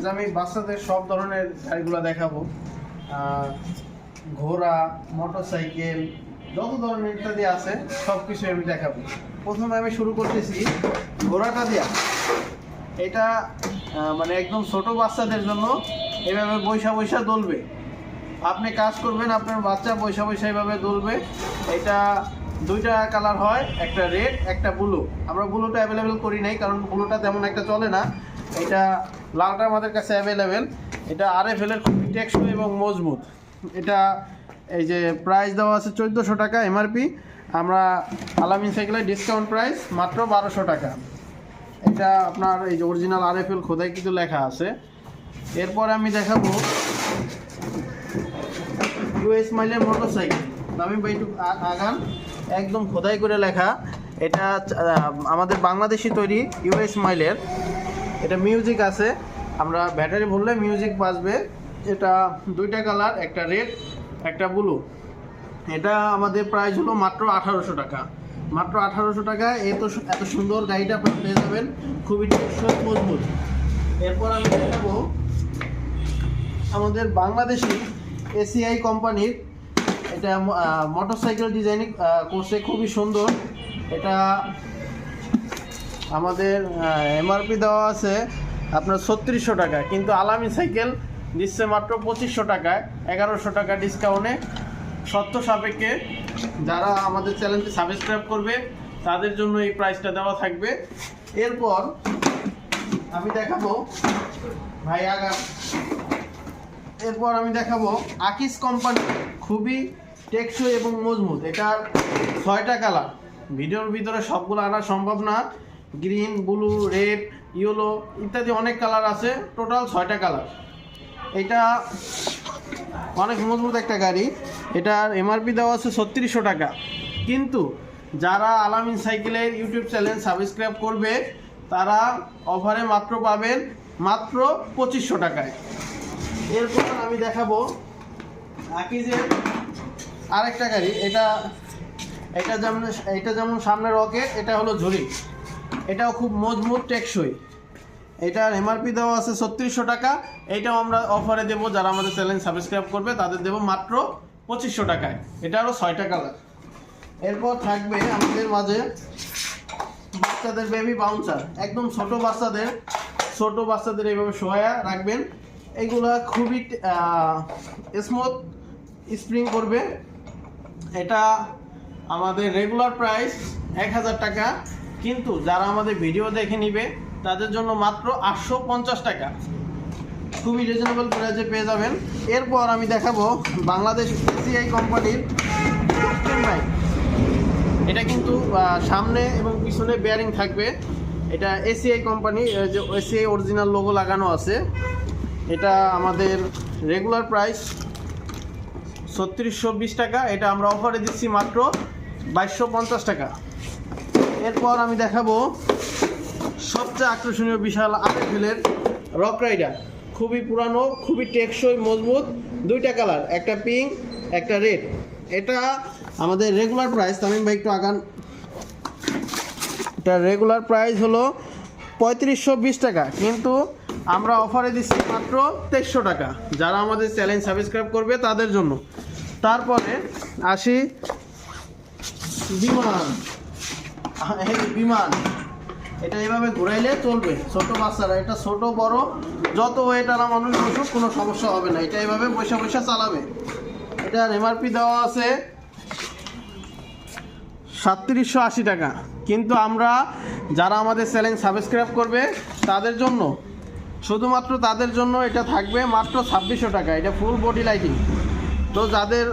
আজ আমি বাচ্চাদের সব ধরনের গাড়িগুলো দেখাবো। ঘোড়া, মোটরসাইকেল, যত ধরনের ইত্যাদি আছে সব কিছু আমি দেখাবো। প্রথমে আমি শুরু করতেছি ঘোড়াটা দিয়া। এটা মানে একদম ছোট বাচ্চাদের জন্য এভাবে বৈশা বৈশা দোলবে। আপনি কাজ করবেন, আপনার বাচ্চা বৈশা বৈশা এভাবে দুলবে। এটা দুইটা কালার হয়, একটা রেড, একটা ব্লু। আমরা ব্লুটা অ্যাভেলেবেল করি নাই, কারণ ব্লুটা তেমন একটা চলে না। এটা লালটা আমাদের কাছে অ্যাভেলেবেল এটা আর এফ এলের খুবই টেকসই এবং মজবুত। এটা এই যে প্রাইস দেওয়া আছে চোদ্দোশো টাকা এমআরপি আমরা আলামিন সাইকেলের ডিসকাউন্ট প্রাইস মাত্র বারোশো টাকা। এটা আপনার এই যে অরিজিনাল আর এফ এল খোদাই কিছু লেখা আছে। এরপর আমি দেখাবো ইউএস মাইলের মোটর সাইকেল আমি একটু আগান। একদম খোদাই করে লেখা। এটা আমাদের বাংলাদেশি তৈরি ইউএস মাইলের এটা মিউজিক আছে। আমরা ব্যাটারি ভরলে মিউজিক বাজবে। এটা দুইটা কালার একটা রেড একটা ব্লু এটা আমাদের প্রাইস হলো মাত্র আঠারোশো টাকা। মাত্র আঠারোশো টাকা এত এত সুন্দর গাড়িটা আপনি পেয়ে যাবেন। খুবই টেকসই, মজবুত। এরপর আমি দেখাবো আমাদের বাংলাদেশি এসিআই কোম্পানির এটা মোটরসাইকেল ডিজাইনিং করছে খুবই সুন্দর। এটা আমাদের এমআরপি দেওয়া আছে আপনার ছত্রিশশো টাকা, কিন্তু আলামি সাইকেল দিচ্ছে মাত্র পঁচিশশো টাকায়, এগারোশো টাকা ডিসকাউন্টে সত্য সাপেক্ষে যারা আমাদের চ্যানেলটি সাবস্ক্রাইব করবে, তাদের জন্য এই প্রাইসটা দেওয়া থাকবে। এরপর আমি দেখাবো ভাই আগা এরপর আমি দেখাবো আকিস কোম্পানি খুবই টেকসই এবং মজবুত। এটার ছয়টা কালার ভিডিওর ভিতরে সবগুলো আনা সম্ভব না। গ্রিন, ব্লু, রেড, ইয়েলো ইত্যাদি অনেক কালার আছে। টোটাল ছয়টা কালার। এটা অনেক মজবুত একটা গাড়ি। এটার এমআরপি দেওয়া আছে ছত্রিশশো টাকা। কিন্তু যারা আলামিন সাইকেলের ইউটিউব চ্যানেল সাবস্ক্রাইব করবে, তারা অফারে মাত্র পাবেন মাত্র পঁচিশশো টাকায়। এরপর আমি দেখাবো আকিজের আরেকটা গাড়ি। এটা এটা যেমন এটা যেমন সামনে রকেট, এটা হলো ঝুড়ি। এটাও খুব মজবুত টেকসই। এটার এমআরপি দেওয়া আছে ছত্রিশশো টাকা। এইটাও আমরা অফারে দেবো, যারা আমাদের চ্যানেল সাবস্ক্রাইব করবে, তাদের দেবো মাত্র পঁচিশশো টাকায়। এটা এটারও ছয়টা কালার এরপর থাকবে আমাদের মাঝে বাচ্চাদের বেবি বাউন্সার একদম ছোট বাচ্চাদের ছোট বাচ্চাদের এইভাবে সহায়া রাখবেন। এগুলা খুবই স্মুথ স্প্রিং করবে। এটা আমাদের রেগুলার প্রাইস এক হাজার টাকা। কিন্তু যারা আমাদের ভিডিও দেখে নিবে, তাদের জন্য মাত্র আটশো পঞ্চাশ টাকা। খুবই রিজনেবল প্রাইসে পেয়ে যাবেন। এরপর আমি দেখাবো বাংলাদেশ এসিআই কোম্পানির বাইক এটা কিন্তু সামনে এবং পিছনে বেয়ারিং থাকবে। এটা এসিআই কোম্পানি যে এসিআই অরিজিনাল লোগো লাগানো আছে। এটা আমাদের রেগুলার প্রাইস ছত্রিশশো টাকা। এটা আমরা অফারে দিচ্ছি মাত্র বাইশশো টাকা। এরপর আমি দেখাবো সবচেয়ে আকর্ষণীয় বিশাল আরএফএলের রক রাইডার। খুবই পুরানো, খুবই টেকসই, মজবুত, দুইটা কালার, একটা পিঙ্ক, একটা রেড। এটা আমাদের রেগুলার প্রাইস তামিম ভাই একটু আগান। এটা রেগুলার প্রাইস হলো পঁয়ত্রিশশো বিশ টাকা, কিন্তু আমরা অফারে দিচ্ছি মাত্র তেইশশো টাকা। যারা আমাদের চ্যানেল সাবস্ক্রাইব করবে তাদের জন্য। তারপরে আসি বিমান। বিমান। এটা এভাবে ঘুরাইলে চলবে। ছোট বাচ্চারা, এটা ছোট, বড়, যত ওয়েট মানুষ বসুক, কোনো সমস্যা হবে না। এটা এভাবে পয়সা পয়সা চালাবে। এটার এমআরপি দেওয়া আছে সাতত্রিশশো আশি টাকা। কিন্তু আমরা, যারা আমাদের চ্যানেল সাবস্ক্রাইব করবে, তাদের জন্য, শুধুমাত্র তাদের জন্য এটা থাকবে মাত্র ছাব্বিশশো টাকা। এটা ফুল বডি লাইটিং তো যাদের